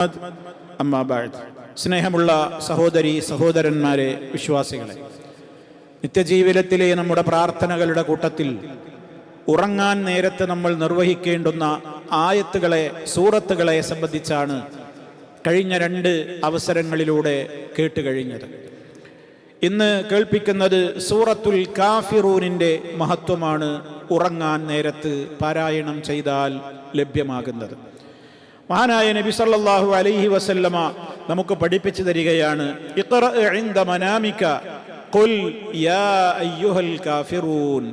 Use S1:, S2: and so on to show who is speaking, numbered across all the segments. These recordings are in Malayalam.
S1: അമ്മാബാദ് സ്നേഹമുള്ള സഹോദരി സഹോദരന്മാരെ വിശ്വാസികളെ നിത്യജീവിതത്തിലെ നമ്മുടെ പ്രാർത്ഥനകളുടെ കൂട്ടത്തിൽ ഉറങ്ങാൻ നേരത്തെ നമ്മൾ നിർവഹിക്കേണ്ടുന്ന ആയത്തുകളെ സൂറത്തുകളെ സംബന്ധിച്ചാണ് കഴിഞ്ഞ രണ്ട് അവസരങ്ങളിലൂടെ കേട്ടുകഴിഞ്ഞത് ഇന്ന് കേൾപ്പിക്കുന്നത് സൂറത്തുൽ കാഫിറൂനിന്റെ മഹത്വമാണ് ഉറങ്ങാൻ നേരത്ത് പാരായണം ചെയ്താൽ ലഭ്യമാകുന്നത്. മഹാനായ നബി സല്ലല്ലാഹു അലൈഹി വസല്ലമ നമുക്ക് പഠിപ്പിച്ചു തരികയാണ് ഇഖ്റ ഇൻദ മനാമിക ഖുൽ യാ അയ്യുഹൽ കാഫിറൂൻ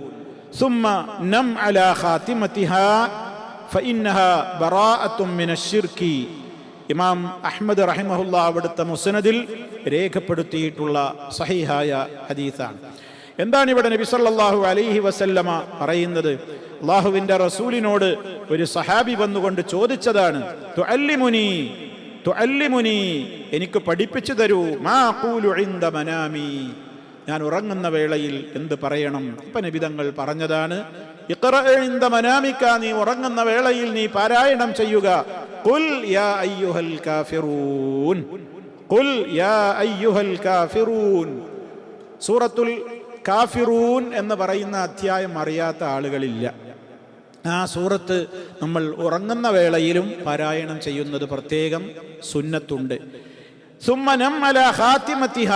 S1: ثم نم على خاتمتها فإنها براءة من الشرك ഇമാം അഹ്മദ് റഹിമഹുല്ല അവിടുത്തെ മുസനദിൽ രേഖപ്പെടുത്തിയിട്ടുള്ള സഹിഹായ ഹദീസാണ് എന്താണ് ഇവിടെ നബി സല്ലല്ലാഹു അലൈഹി വസല്ലമ പറയുന്നത്? അള്ളാഹുവിന്റെ റസൂലിനോട് ഒരു സഹാബി വന്നുകൊണ്ട് ചോദിച്ചതാണ് തുഅല്ലിമുനി തുഅല്ലിമുനി എനിക്ക് പഠിപ്പിച്ചു തരൂ മാ ഇൻദ മനാമി. ഞാൻ ഉറങ്ങുന്ന വേളയിൽ എന്ത് പറയണം? ഇപ്പൊ നബിതങ്ങൾ പറഞ്ഞതാണ് ഇഖ്റ ഇൻദ മനാമിക നീ ഉറങ്ങുന്ന വേളയിൽ നീ പാരായണം ചെയ്യുക. ഖുൽ യാ അയ്യുഹൽ കാഫിറൂൻ. ഖുൽ യാ അയ്യുഹൽ കാഫിറൂൻ. സൂറത്തുൽ കാഫിറൂൻ എന്ന് പറയുന്ന അധ്യായം അറിയാത്ത ആളുകളില്ല. ആ സൂറത്ത് നമ്മൾ ഉറങ്ങുന്ന വേളയിലും പാരായണം ചെയ്യുന്നത് പ്രത്യേകം സുന്നത്തുണ്ട്. സുമ്മനം അല ഹാത്തിമത്തിഹ.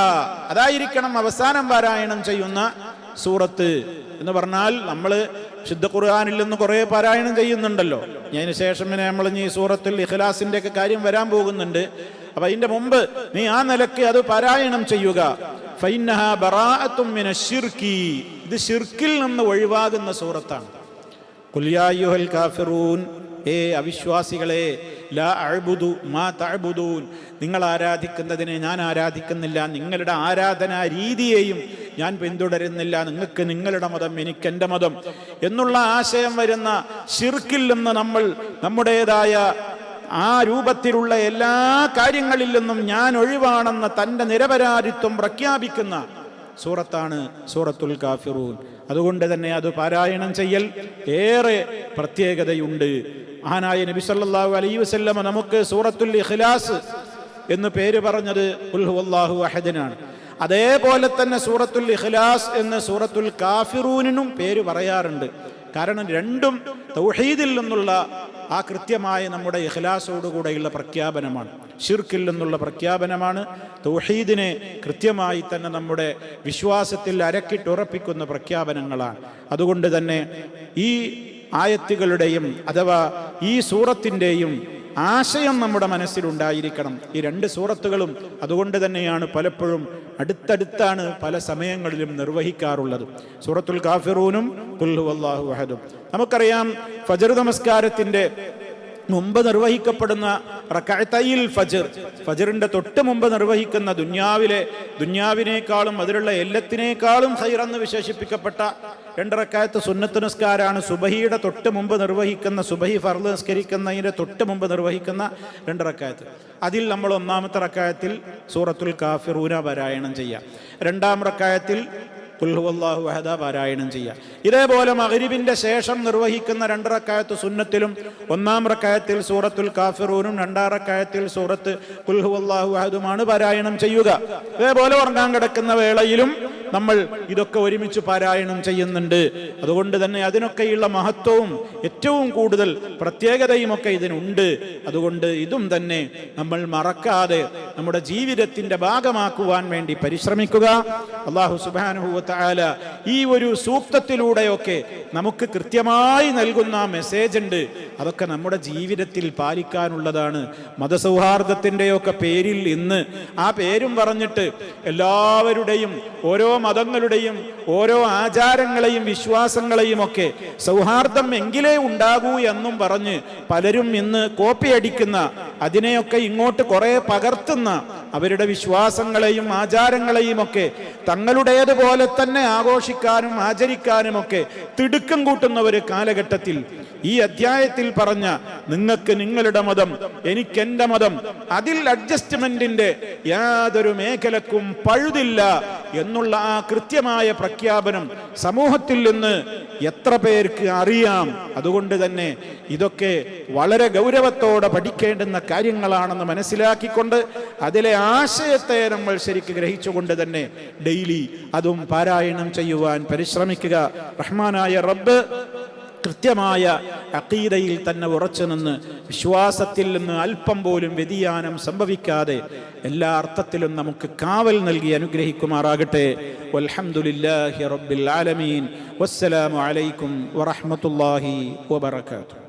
S1: അതായിരിക്കണം അവസാനം പാരായണം ചെയ്യുന്ന സൂറത്ത് എന്ന് പറഞ്ഞാൽ നമ്മൾ ശുദ്ധ ഖുർആാനിൽ നിന്ന് കുറേ പാരായണം ചെയ്യുന്നുണ്ടല്ലോ. അതിന് ശേഷം പിന്നെ നമ്മൾ ഈ സൂറത്തിൽ ഇഖ്ലാസിന്റെ ഒക്കെ കാര്യം വരാൻ പോകുന്നുണ്ട്. അപ്പൊ അതിന്റെ മുമ്പ് നീ ആ നിലയ്ക്ക് അത് പാരായണം ചെയ്യുക. ഇത് ഷിർക്കിൽ നിന്ന് ഒഴിവാകുന്ന സൂറത്താണ്. കാഫിറൂൻ. ഏ അവിശ്വാസികളെ ലാ മാ നിങ്ങൾ ആരാധിക്കുന്നതിനെ ഞാൻ ആരാധിക്കുന്നില്ല. നിങ്ങളുടെ ആരാധനാ രീതിയെയും ഞാൻ പിന്തുടരുന്നില്ല. നിങ്ങൾക്ക് നിങ്ങളുടെ മതം എനിക്ക് എന്റെ മതം എന്നുള്ള ആശയം വരുന്ന ഷിർക്കിൽ നിന്ന് നമ്മൾ നമ്മുടേതായ ആ രൂപത്തിലുള്ള എല്ലാ കാര്യങ്ങളിൽ നിന്നും ഞാൻ ഒഴിവാണെന്ന തന്റെ നിരപരാധിത്വം പ്രഖ്യാപിക്കുന്ന സൂറത്താണ് സൂറത്തുൽ കാഫിറൂൻ. അതുകൊണ്ട് തന്നെ അത് പാരായണം ചെയ്യൽ ഏറെ പ്രത്യേകതയുണ്ട്. മഹാനായ നബി സല്ലല്ലാഹു അലൈഹി വസല്ലമ നമുക്ക് സൂറത്തുൽ ഇഖ്ലാസ് എന്ന് പേര് പറഞ്ഞത് ഉൽഹുവല്ലാഹു അഹദനാണ് അതേപോലെ തന്നെ സൂറത്തുൽ ഇഖ്ലാസ് എന്ന് സൂറത്തുൽ കാഫിറൂനും പേര് പറയാറുണ്ട്. കാരണം രണ്ടും തൗഹീദിൽ നിന്നുള്ള ആ കൃത്യമായ നമ്മുടെ ഇഖ്ലാസോടുകൂടെയുള്ള പ്രഖ്യാപനമാണ്. ഷിർക്കിൽ നിന്നുള്ള പ്രഖ്യാപനമാണ്. തൗഹീദിനെ കൃത്യമായി തന്നെ നമ്മുടെ വിശ്വാസത്തിൽ അരക്കിട്ടുറപ്പിക്കുന്ന പ്രഖ്യാപനങ്ങളാണ്. അതുകൊണ്ട് തന്നെ ഈ ആയത്തുകളുടെയും അഥവാ ഈ സൂറത്തിന്റെയും ആശയം നമ്മുടെ മനസ്സിലുണ്ടായിരിക്കണം. ഈ രണ്ട് സൂറത്തുകളും അതുകൊണ്ട് തന്നെയാണ് പലപ്പോഴും അടുത്തടുത്താണ് പല സമയങ്ങളിലും നിർവഹിക്കാറുള്ളത്. സൂറത്തുൽ കാഫിറൂനും നമുക്കറിയാം ഫജർ നമസ്കാരത്തിന്റെ മുമ്പ് നിർവഹിക്കപ്പെടുന്ന റക്കായത്തയിൽ ഫജർ. ഫജറിന്റെ തൊട്ട് മുമ്പ് നിർവഹിക്കുന്ന ദുന്യാവിലെ ദുന്യാവിനേക്കാളും അതിലുള്ള എല്ലത്തിനേക്കാളും ഹൈറെന്ന് വിശേഷിപ്പിക്കപ്പെട്ട രണ്ട് റക്കായത്ത് സുന്നത്ത് നിസ്കാരാണ്. സുബഹിയുടെ തൊട്ട് മുമ്പ് നിർവഹിക്കുന്ന സുബഹി ഫർദ് നിസ്കരിക്കുന്നതിന്റെ തൊട്ട് മുമ്പ് നിർവഹിക്കുന്ന രണ്ട് റക്കായത്ത് അതിൽ നമ്മൾ ഒന്നാമത്തെ റക്കായത്തിൽ സൂറത്തുൽ കാഫിറൂന പാരായണം ചെയ്യാം. രണ്ടാം റക്കായത്തിൽ കുൽഹുവല്ലാഹു വഹദ പാരായണം ചെയ്യുക ഇതേപോലെ മഗ്രിബിന്റെ ശേഷം നിർവഹിക്കുന്ന രണ്ട് റക്കായത്ത് സുന്നത്തിലും ഒന്നാം റക്കായത്തിൽ സൂറത്തുൽ കാഫിറൂനും രണ്ടാം റക്കായത്തിൽ സൂറത്ത് കുൽഹുവല്ലാഹു വഹദുമാണ് പാരായണം ചെയ്യുക. ഇതേപോലെ ഉറങ്ങാൻ കിടക്കുന്ന വേളയിലും നമ്മൾ ഇതൊക്കെ ഒരുമിച്ച് പാരായണം ചെയ്യുന്നുണ്ട്. അതുകൊണ്ട് തന്നെ അതിനൊക്കെയുള്ള മഹത്വവും ഏറ്റവും കൂടുതൽ പ്രത്യേകതയും ഒക്കെ ഇതിനുണ്ട്. അതുകൊണ്ട് ഇതും തന്നെ നമ്മൾ മറക്കാതെ നമ്മുടെ ജീവിതത്തിന്റെ ഭാഗമാക്കുവാൻ വേണ്ടി പരിശ്രമിക്കുക. അള്ളാഹു സുബാനുഭൂവത്തായ ഈ ഒരു സൂക്തത്തിലൂടെയൊക്കെ നമുക്ക് കൃത്യമായി നൽകുന്ന മെസ്സേജ് ഉണ്ട്. അതൊക്കെ നമ്മുടെ ജീവിതത്തിൽ പാലിക്കാനുള്ളതാണ്. മതസൗഹാർദ്ദത്തിന്റെയൊക്കെ പേരിൽ ഇന്ന് ആ പേരും പറഞ്ഞിട്ട് എല്ലാവരുടെയും ഓരോ മതങ്ങളുടെയും ഓരോ ആചാരങ്ങളെയും വിശ്വാസങ്ങളെയും ഒക്കെ സൗഹാർദ്ദം എങ്കിലേ ഉണ്ടാകൂ എന്നും പറഞ്ഞ് പലരും ഇന്ന് കോപ്പിയടിക്കുന്ന അതിനെയൊക്കെ ഇങ്ങോട്ട് കുറെ പകർത്തുന്ന അവരുടെ വിശ്വാസങ്ങളെയും ആചാരങ്ങളെയും ഒക്കെ തങ്ങളുടേതുപോലെ തന്നെ ആഘോഷിക്കാനും ആചരിക്കാനും ഒക്കെ തിടുക്കം കൂട്ടുന്ന ഒരു കാലഘട്ടത്തിൽ ഈ അധ്യായത്തിൽ പറഞ്ഞ നിങ്ങൾക്ക് നിങ്ങളുടെ മതം എനിക്ക് എന്റെ മതം അതിൽ അഡ്ജസ്റ്റ്മെന്റിന്റെ യാതൊരു മേഖലക്കും പഴുതില്ല എന്നുള്ള ആ കൃത്യമായ പ്രഖ്യാപനം സമൂഹത്തിൽ നിന്ന് എത്ര പേർക്ക് അറിയാം. അതുകൊണ്ട് തന്നെ ഇതൊക്കെ വളരെ ഗൗരവത്തോടെ പഠിക്കേണ്ടുന്ന കാര്യങ്ങളാണെന്ന് മനസ്സിലാക്കിക്കൊണ്ട് അതിലെ ആശയത്തെ നമ്മൾ ശരിക്ക് ഗ്രഹിച്ചുകൊണ്ട് തന്നെ ഡെയിലി അതും പാരായണം ചെയ്യുവാൻ പരിശ്രമിക്കുക. റഹ്മാനായ റബ്ബ് കൃത്യമായ അക്കീതയിൽ തന്നെ ഉറച്ചു നിന്ന് വിശ്വാസത്തിൽ നിന്ന് അല്പം പോലും വ്യതിയാനം സംഭവിക്കാതെ എല്ലാ അർത്ഥത്തിലും നമുക്ക് കാവൽ നൽകി അനുഗ്രഹിക്കുമാറാകട്ടെ. വൽഹംദുലില്ലാഹി റബ്ബിൽ ആലമീൻ. വസ്സലാമു അലൈക്കും വറഹ്മത്തുള്ളാഹി വബറകാതുഹു.